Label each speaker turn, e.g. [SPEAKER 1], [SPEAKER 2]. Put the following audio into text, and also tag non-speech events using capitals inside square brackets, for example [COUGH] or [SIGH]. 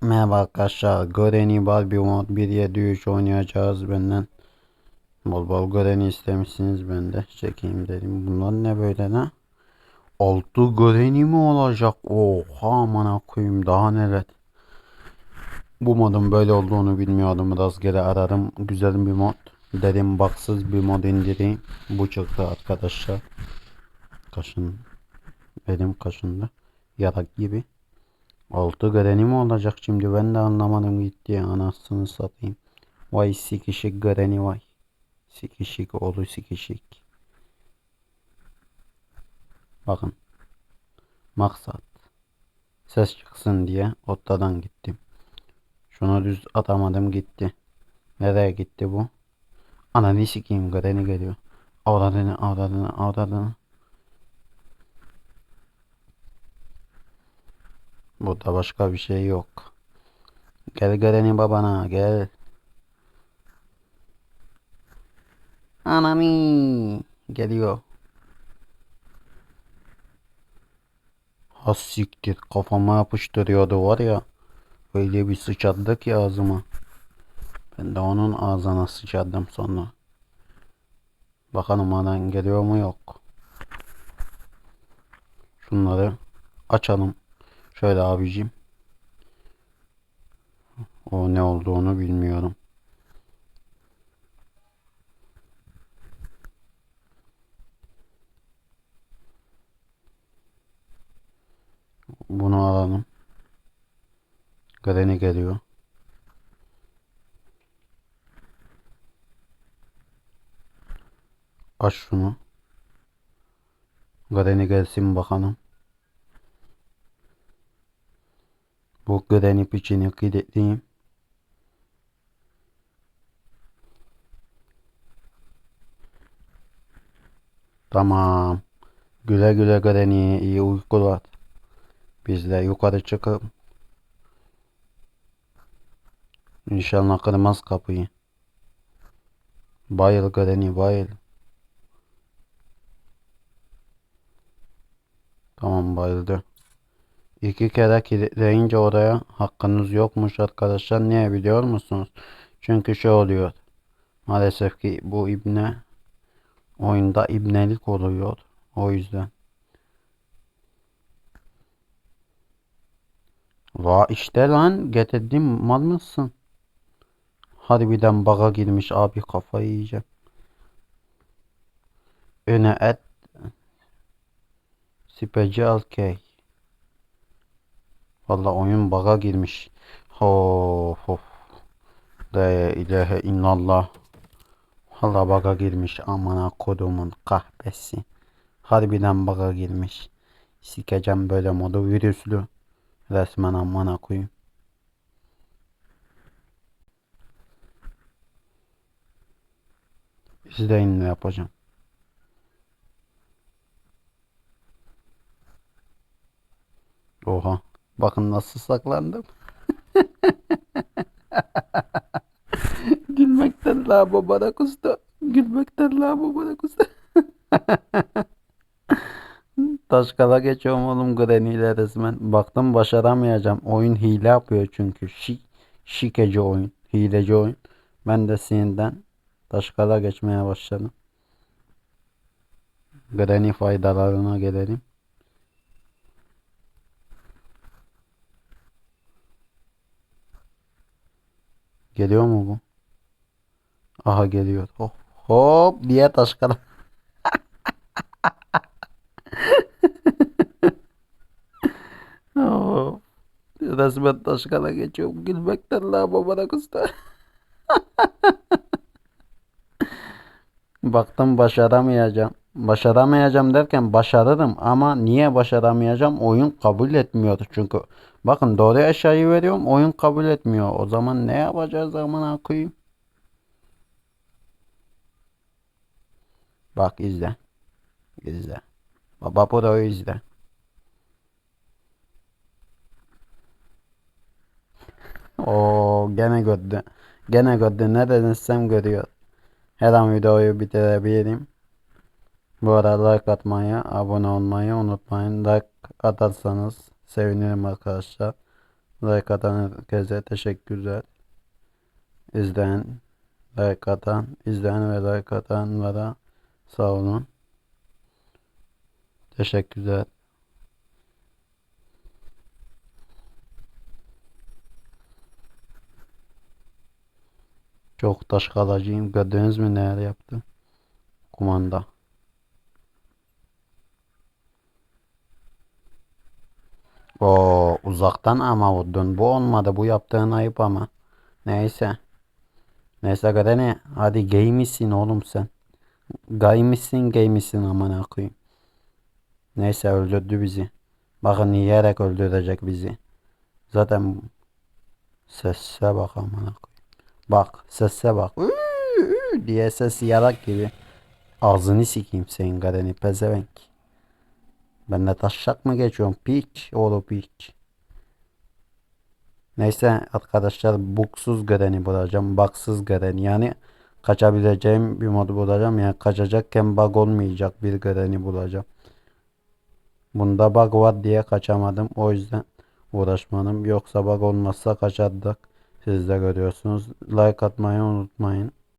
[SPEAKER 1] Merhaba arkadaşlar. Goreni Barbie Mod 1.7.3 oynayacağız benden. Bol bol Goreni istemişsiniz ben de çekeyim dedim. Bunlar ne böyle ne? Altı Goreni mi olacak? Oha amına koyayım daha neler. Bu modun böyle olduğunu bilmiyordum. Rastgele aradım. Güzel bir mod. Dedim baksız bir mod indireyim. Bu çıktı arkadaşlar. Kaşın. Elim kaşındı. Yarak gibi. Altı greni mi olacak şimdi ben de anlamadım gitti anasını satayım. Vay sikişik greni vay. Sikişik oğlu sikişik. Bakın. Maksat. Ses çıksın diye ortadan gittim. Şunu düz atamadım gitti. Nereye gitti bu? Ananı sikeyim greni geliyor. Avradını avradını avradını. Burada başka bir şey yok. Gel Granny babana gel. Anami geliyor. Ha siktir kafama yapıştırıyordu var ya. Öyle bir sıçradı ki ağzıma. Ben de onun ağzına sıçradım sonra. Bakalım anan geliyor mu yok. Şunları açalım. Şöyle abicim. O ne olduğunu bilmiyorum. Bunu alalım. Granny geliyor. Aç şunu. Granny gelsin bakalım. Bu Granny piçini kilitleyeyim. Tamam. Güle güle Granny iyi uykular. Biz de yukarı çıkıp İnşallah kırmaz kapıyı. Bayıl Granny bayıl. Tamam bayıldı. İki kere kilitleyince oraya hakkınız yokmuş arkadaşlar. Niye biliyor musunuz? Çünkü şey oluyor. Maalesef ki bu ibne oyunda ibnelik oluyor. O yüzden. Va işte lan getirdim mal mısın? Harbiden baga girmiş abi kafayı yiyeceğim. Öne et. Special key. Valla oyun baga girmiş. Of of. La ilahe illallah. Valla baga girmiş. Amana kodumun kahpesi. Harbiden baga girmiş. Sikeceğim böyle modu virüslü. Resmen amana koyayım. İzleyin ne yapacağım. Oha. Bakın nasıl saklandım. [LAUGHS] Gülmekten la babana kustu. Gülmekten la babana kustu. [LAUGHS] Taşkala geçiyorum oğlum Granny ile resmen. Baktım başaramayacağım. Oyun hile yapıyor çünkü. Şi şikeci oyun. Hileci oyun. Ben de sinirden taşkala geçmeye başladım. Granny faydalarına gelelim. Geliyor mu bu? Aha geliyor. Hop hop diye taşkala. [LAUGHS] Oh, resmen taşkala geçiyorum. Gülmekten la babana kusta. Baktım başaramayacağım. Başaramayacağım derken başarırım ama niye başaramayacağım? Oyun kabul etmiyor çünkü. Bakın doğru eşyayı veriyorum oyun kabul etmiyor. O zaman ne yapacağız amına koyayım? Bak izle. İzle. Baba Pro'yu izle. O gene gördü. Gene gördü. Ne dediysem görüyor. Her an videoyu bitirebilirim. Bu arada like atmayı, abone olmayı unutmayın. Like atarsanız sevinirim arkadaşlar. Like atan herkese teşekkürler. İzleyen, like atan, izleyen ve like atanlara sağ olun. Teşekkürler. Çok taş kalacağım. Gördünüz mü neler yaptım? Kumanda. O uzaktan ama vurdun. Bu olmadı. Bu yaptığın ayıp ama. Neyse. Neyse Granny. Hadi giymişsin oğlum sen. Gaymışsın giymişsin aman koyayım. Neyse öldürdü bizi. Bakın yiyerek öldürecek bizi. Zaten sesse bak aman koyayım. Bak sesse bak. Üü, üü diye ses yarak gibi. Ağzını sikeyim senin Granny pezevenk. Ben de taşak mı geçiyorum? Piç oğlu piç. Neyse arkadaşlar bugsuz Garen'i bulacağım. Baksız Garen yani kaçabileceğim bir modu bulacağım. Yani kaçacakken bug olmayacak bir Garen'i bulacağım. Bunda bug var diye kaçamadım. O yüzden uğraşmadım. Yoksa bug olmazsa kaçardık. Siz de görüyorsunuz. Like atmayı unutmayın.